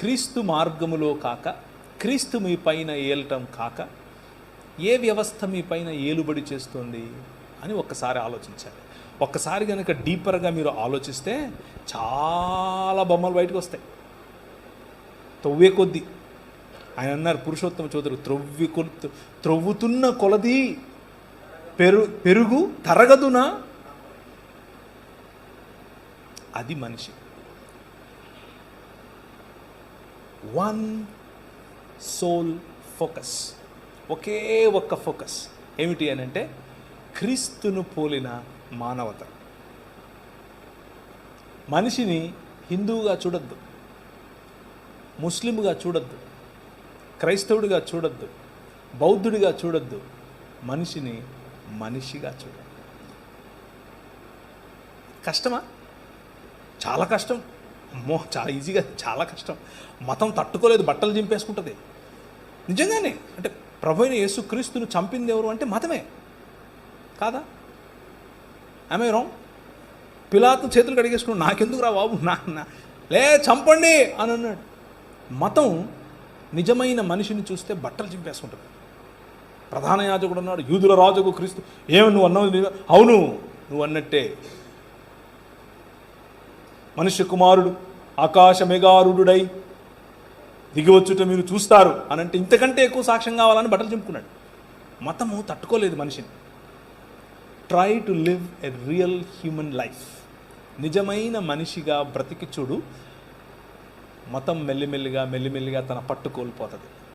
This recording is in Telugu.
క్రీస్తు మార్గములో కాక క్రీస్తు మీ పైన ఏలటం కాక ఏ వ్యవస్థ మీ పైన ఏలుబడి చేస్తుంది అని ఒక్కసారి ఆలోచించాలి. ఒక్కసారి కనుక డీపర్గా మీరు ఆలోచిస్తే చాలా బొమ్మలు బయటకు వస్తాయి. తవ్వే కొద్దీ. ఆయన అన్నారు పురుషోత్తమ చౌదరి త్రొవ్వి కొల్ త్రొవ్వుతున్న కొలది పెరు పెరుగు తరగదునా? అది మనిషి. వన్ సోల్ ఫోకస్ ఒకే ఒక్క ఫోకస్ ఏమిటి అని అంటే క్రీస్తును పోలిన మానవత. మనిషిని హిందువుగా చూడొద్దు. ముస్లింగా చూడొద్దు. క్రైస్తవుడిగా చూడొద్దు. బౌద్ధుడిగా చూడొద్దు. మనిషిని మనిషిగా చూడద్దు. కష్టమా? చాలా కష్టం. అమ్మో చాలా ఈజీగా చాలా కష్టం. మతం తట్టుకోలేదు బట్టలు చింపేసుకుంటుంది. నిజంగానే అంటే ప్రభు అయిన యేసు చంపింది ఎవరు అంటే మతమే. కాదా? ఆమె రాంగ్ పిలాతు చేతులు కడిగేసుకున్నాడు నాకెందుకు రా బాబు నా లే చంపండి అని అన్నాడు. మతం నిజమైన మనిషిని చూస్తే బట్టలు చింపేసుకుంటుంది. ప్రధాన యాజకుడు అన్నాడు యూదుల రాజుకు క్రీస్తు ఏమి నువ్వు అన్నావు అవును నువ్వు అన్నట్టే. మనుష్య కుమారుడు ఆకాశ మెగారుడై దిగివచ్చుట మీరు చూస్తారు అని అంటే ఇంతకంటే ఎక్కువ సాక్ష్యం కావాలని బట్టలు చింపుకున్నాడు. మతము తట్టుకోలేదు మనిషిని. Try to live a real human life నిజమైన మనిషిగా బ్రతికి చూడు. మతం మెల్లిమెల్లిగా మెల్లిమెల్లిగా తన పట్టు కోల్పోతుంది.